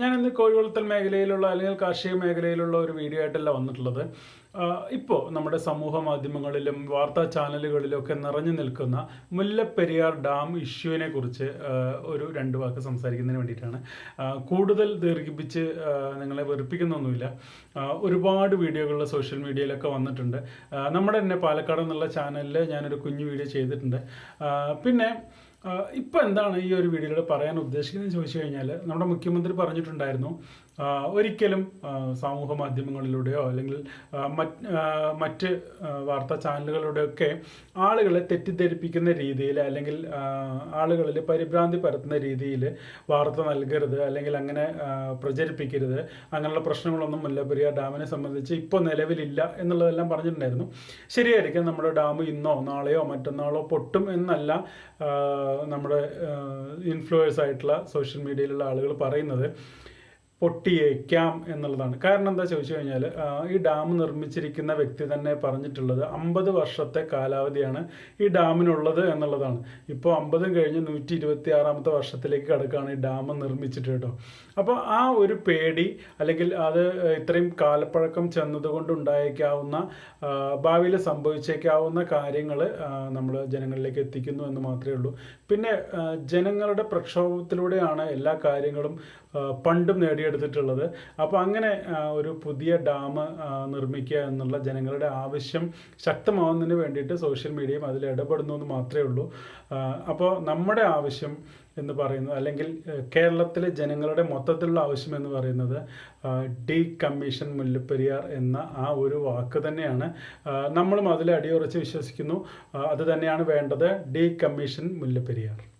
ഞാൻ ഇന്ന് കോഴി വളർത്തൽ മേഖലയിലുള്ള അല്ലെങ്കിൽ കാർഷിക മേഖലയിലുള്ള ഒരു വീഡിയോ ആയിട്ടല്ല വന്നിട്ടുള്ളത്. ഇപ്പോൾ നമ്മുടെ സമൂഹ മാധ്യമങ്ങളിലും വാർത്താ ചാനലുകളിലും ഒക്കെ നിറഞ്ഞു നിൽക്കുന്ന മുല്ലപ്പെരിയാർ ഡാം ഇഷ്യൂവിനെ കുറിച്ച് ഒരു രണ്ട് വാക്ക് സംസാരിക്കുന്നതിന് വേണ്ടിയിട്ടാണ്. കൂടുതൽ ദീർഘിപ്പിച്ച് നിങ്ങളെ വെറുപ്പിക്കുന്നൊന്നുമില്ല. ഒരുപാട് വീഡിയോകൾ സോഷ്യൽ മീഡിയയിലൊക്കെ വന്നിട്ടുണ്ട്. നമ്മുടെ തന്നെ പാലക്കാട് എന്നുള്ള ചാനലിൽ ഞാനൊരു കുഞ്ഞു വീഡിയോ ചെയ്തിട്ടുണ്ട്. പിന്നെ ഇപ്പോൾ എന്താണ് ഈ ഒരു വീഡിയോയിൽ പറയാൻ ഉദ്ദേശിക്കുന്നത് ചോദിച്ചു കഴിഞ്ഞാൽ നമ്മുടെ മുഖ്യമന്ത്രി പറഞ്ഞിട്ടുണ്ടായിരുന്നു ഒരിക്കലും സമൂഹ മാധ്യമങ്ങളിലൂടെയോ അല്ലെങ്കിൽ മറ്റ് വാർത്താ ചാനലുകളിലൂടെയൊക്കെ ആളുകളെ തെറ്റിദ്ധരിപ്പിക്കുന്ന രീതിയിൽ അല്ലെങ്കിൽ ആളുകളിൽ പരിഭ്രാന്തി പരത്തുന്ന രീതിയിൽ വാർത്ത നൽകരുത് അല്ലെങ്കിൽ അങ്ങനെ പ്രചരിപ്പിക്കരുത് അങ്ങനെയുള്ള പ്രശ്നങ്ങളൊന്നും മുല്ലപ്പെരിയാർ ഡാമിനെ സംബന്ധിച്ച് ഇപ്പോൾ നിലവിലില്ല എന്നുള്ളതെല്ലാം പറഞ്ഞിട്ടുണ്ടായിരുന്നു. ശരിയായിരിക്കും നമ്മുടെ ഡാം ഇന്നോ നാളെയോ മറ്റന്നാളോ പൊട്ടും എന്നല്ല നമ്മുടെ ഇൻഫ്ലുവേഴ്സ് ആയിട്ടുള്ള സോഷ്യൽ മീഡിയയിലുള്ള ആളുകൾ പറയുന്നത്. reino പൊട്ടിയേക്കാം എന്നുള്ളതാണ്. കാരണം എന്താ ചോദിച്ചു കഴിഞ്ഞാൽ ഈ ഡാം നിർമ്മിച്ചിരിക്കുന്ന വ്യക്തി തന്നെ പറഞ്ഞിട്ടുള്ളത് അമ്പത് വർഷത്തെ കാലാവധിയാണ് ഈ ഡാമിനുള്ളത് എന്നുള്ളതാണ്. ഇപ്പോൾ അമ്പതും കഴിഞ്ഞ് നൂറ്റി ഇരുപത്തി ആറാമത്തെ വർഷത്തിലേക്ക് കടക്കുകയാണ് ഈ ഡാം നിർമ്മിച്ചിട്ട് കേട്ടോ. അപ്പോൾ ആ ഒരു പേടി അല്ലെങ്കിൽ അത് ഇത്രയും കാലപ്പഴക്കം ചെന്നതുകൊണ്ട് ഉണ്ടായേക്കാവുന്ന ഭാവിയിൽ സംഭവിച്ചേക്കാവുന്ന കാര്യങ്ങൾ നമ്മൾ ജനങ്ങളിലേക്ക് എത്തിക്കുന്നു എന്ന് മാത്രമേ ഉള്ളൂ. പിന്നെ ജനങ്ങളുടെ പ്രക്ഷോഭത്തിലൂടെയാണ് എല്ലാ കാര്യങ്ങളും പണ്ടും പണ്ടും നേടിയെടുത്തിട്ടുള്ളത് അപ്പോൾ അങ്ങനെ ഒരു പുതിയ ഡാം നിർമ്മിക്കുക എന്നുള്ള ജനങ്ങളുടെ ആവശ്യം ശക്തമാവുന്നതിന് വേണ്ടിയിട്ട് സോഷ്യൽ മീഡിയയും അതിൽ ഇടപെടുന്നു എന്ന് മാത്രമേ ഉള്ളൂ. അപ്പോൾ നമ്മുടെ ആവശ്യം എന്ന് പറയുന്നത് അല്ലെങ്കിൽ കേരളത്തിലെ ജനങ്ങളുടെ മൊത്തത്തിലുള്ള ആവശ്യം എന്ന് പറയുന്നത് ഡി കമ്മീഷൻ മുല്ലപ്പെരിയാർ എന്ന ആ ഒരു വാക്ക് തന്നെയാണ്. നമ്മളും അതിൽ അടിയുറച്ച് വിശ്വസിക്കുന്നു. അത് തന്നെയാണ് വേണ്ടത് ഡി കമ്മീഷൻ മുല്ലപ്പെരിയാർ.